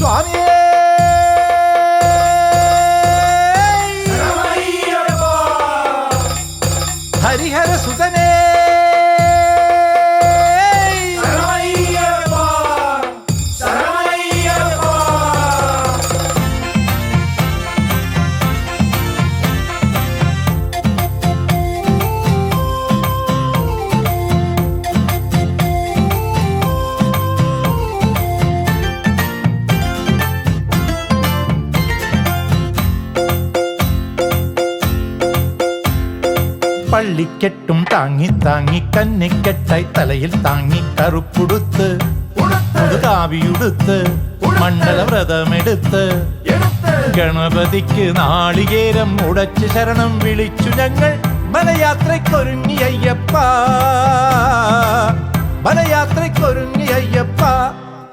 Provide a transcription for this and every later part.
സ്വാമിയേ. ഹരിഹര സുതനേ പള്ളിക്കെട്ടും താങ്ങി താങ്ങി കന്നിക്കെട്ടായി തലയിൽ താങ്ങി കറുപ്പുടുത്ത് കാവിയുടുത്ത് മണ്ഡലവ്രതമെടുത്ത് ഗണപതിക്ക് നാളികേരം ഉടച്ച് ശരണം വിളിച്ചു ഞങ്ങൾ വനയാത്രയ്ക്കൊരുങ്ങി അയ്യപ്പ വനയാത്രയ്ക്കൊരുങ്ങി അയ്യപ്പ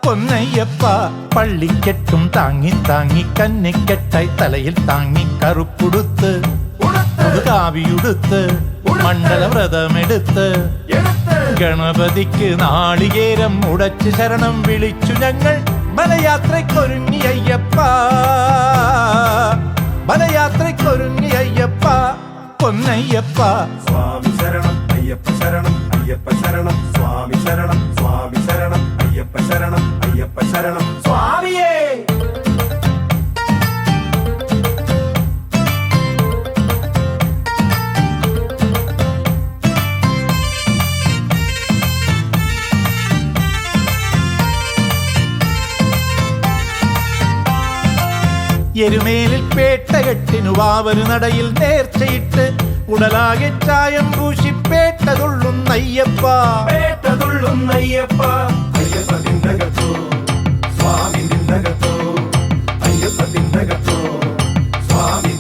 പൊന്നയ്യപ്പ പള്ളിക്കെട്ടും താങ്ങി താങ്ങി കന്നിക്കെട്ടായി തലയിൽ താങ്ങി കറുപ്പുടുത്ത് കാവിയുടുത്ത് മണ്ഡലവ്രതമെടുത്ത്. ഗണപതിക്ക് നാളികേരം ഉടച്ച് ശരണം വിളിച്ചു ഞങ്ങൾ. മലയാത്രയ്ക്കൊരുങ്ങി അയ്യപ്പ. മലയാത്രയ്ക്കൊരുങ്ങി അയ്യപ്പ. പൊന്നയ്യപ്പ. സ്വാമി ശരണം അയ്യപ്പ ശരണം അയ്യപ്പ ശരണം. സ്വാമി ശരണം സ്വാമി ശരണം അയ്യപ്പ ശരണം അയ്യപ്പ ശരണം. സ്വാമിയേ എരുമേലിൽ പേട്ടകെട്ടിനു വാവരു നടയിൽ നേർച്ചയിട്ട് ഉടലാകെ ചായം പൂശി പേട്ടതുള്ളും അയ്യപ്പ അയ്യപ്പ സ്വാമി തിണ്ടകത്തോ? അയ്യപ്പ തിണ്ടകത്തോ? സ്വാമി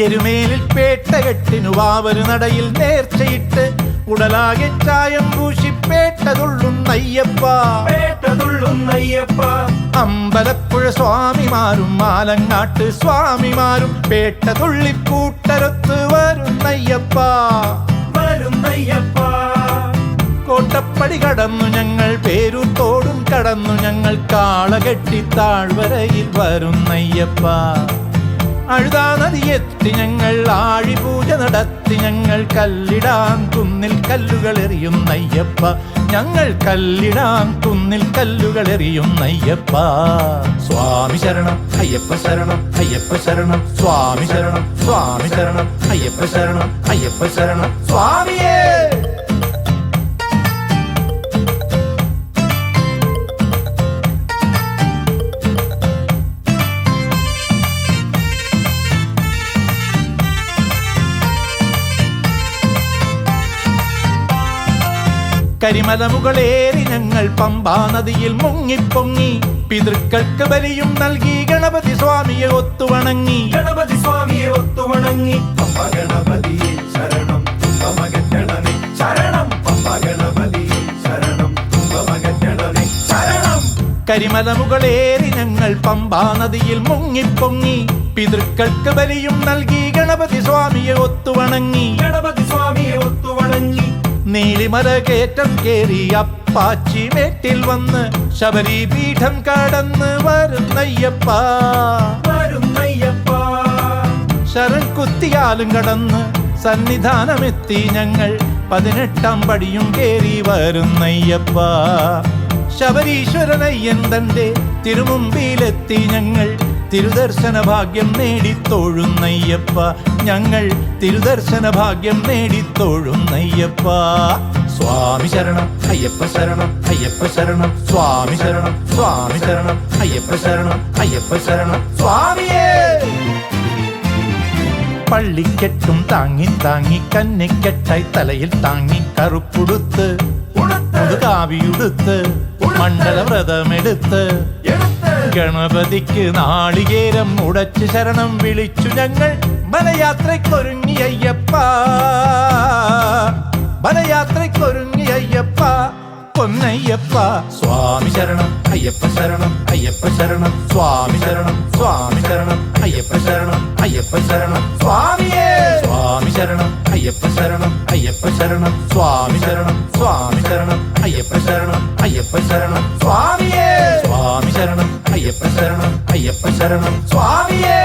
എരുമേലിൽ പേട്ടകെട്ടിനു വാവരു നടയിൽ നേർച്ചയിട്ട് ഉടലാകെ ചായം പൂശി പേട്ടതുള്ളുന്നയ്യപ്പ പേട്ടതുള്ളും അയ്യപ്പ അമ്പലപ്പുഴ സ്വാമിമാരും മാലങ്ങാട്ട് സ്വാമിമാരും പേട്ട തുള്ളിക്കൂട്ടരത്ത് വരുന്നയ്യപ്പ വരും അയ്യപ്പ കോട്ടപ്പടി കടന്നു ഞങ്ങൾ പേരുത്തോടും കടന്നു ഞങ്ങൾ കാളകെട്ടി താഴ്വരയിൽ വരുന്നയ്യപ്പ അഴുതാ നദിയെത്തി ഞങ്ങൾ ആഴിപൂജ നടത്തി ഞങ്ങൾ കല്ലിടാൻ കുന്നിൽ കല്ലുകൾ എറിയും നയ്യപ്പ. ഞങ്ങൾ കല്ലിടാൻ കുന്നിൽ കല്ലുകൾ എറിയും നയ്യപ്പ. സ്വാമി ശരണം അയ്യപ്പ ശരണം അയ്യപ്പ ശരണം. സ്വാമി ശരണം സ്വാമി ശരണം അയ്യപ്പ ശരണം അയ്യപ്പ ശരണം. സ്വാമിയേ! കരിമല മുകളേറി ഞങ്ങൾ പമ്പാ നദിയിൽ മുങ്ങിപ്പൊങ്ങി. പിതൃക്കൾക്ക് ബലിയും നൽകി ഗണപതി സ്വാമിയെ ഒത്തുവണങ്ങി. ഗണപതി സ്വാമിയെ ഒത്തുവണങ്ങി. പമ്പ ഗണപതിയെ ശരണം ശരണം പമ്പ ഗണപതിയെ ശരണം ശരണം. കരിമല മുകളേറി ഞങ്ങൾ പമ്പാ നദിയിൽ മുങ്ങിപ്പൊങ്ങി. പിതൃക്കൾക്ക് ബലിയും നൽകി ഗണപതി സ്വാമിയെ ഒത്തുവണങ്ങി. ഗണപതി സ്വാമിയെ ഒത്തുവണങ്ങി. നീലിമല കേറ്റം കേറി അപ്പാച്ചി മേട്ടിൽ വന്ന് ശബരി പീഠം കടന്ന് വരുന്നയ്യപ്പ വരുന്നയ്യപ്പ ശരൺ കുത്തിയാലും കടന്ന് സന്നിധാനമെത്തി ഞങ്ങൾ പതിനെട്ടാം പടിയും കേറി വരുന്നയ്യപ്പ ശബരീശ്വരനയ്യൻ തന്റെ തിരുമുമ്പിലെത്തി ഞങ്ങൾ തിരുദർശന ഭാഗ്യം നേടി തൊഴുന്നയ്യപ്പ ഞങ്ങൾ തിരുദർശന ഭാഗ്യം നേടി തൊഴുന്നയ്യപ്പ സ്വാമി ശരണം അയ്യപ്പ ശരണം അയ്യപ്പ ശരണം. സ്വാമി ശരണം സ്വാമി ശരണം അയ്യപ്പ ശരണം അയ്യപ്പ ശരണം. സ്വാമിയേ! പള്ളിക്കെട്ടും താങ്ങി താങ്ങി കന്നിക്കെട്ടായി തലയിൽ താങ്ങി കറുപ്പുടുത്ത് കാവിയുടുത്ത് മണ്ഡലവ്രതമെടുത്ത് എടുത്ത്. ഗണപതിക്ക് നാളികേരം ഉടച്ചു ശരണം വിളിച്ചു ഞങ്ങൾ. വനയാത്രയ്ക്കൊരുങ്ങി അയ്യപ്പ. വനയാത്രയ്ക്കൊരുങ്ങി അയ്യപ്പ. പൊന്നയ്യപ്പ. സ്വാമി ശരണം അയ്യപ്പ ശരണം അയ്യപ്പ ശരണം. സ്വാമി ശരണം സ്വാമി ശരണം അയ്യപ്പ ശരണം അയ്യപ്പ ശരണം. സ്വാമിയേ! സ്വാമി ശരണം. അയ്യപ്പ ശരണം അയ്യപ്പ ശരണം സ്വാമി ശരണം സ്വാമി ശരണം അയ്യപ്പ ശരണം അയ്യപ്പ ശരണം സ്വാമിയേ സ്വാമി അയ്യപ്പ ശരണം അയ്യപ്പ ശരണം സ്വാമിയേ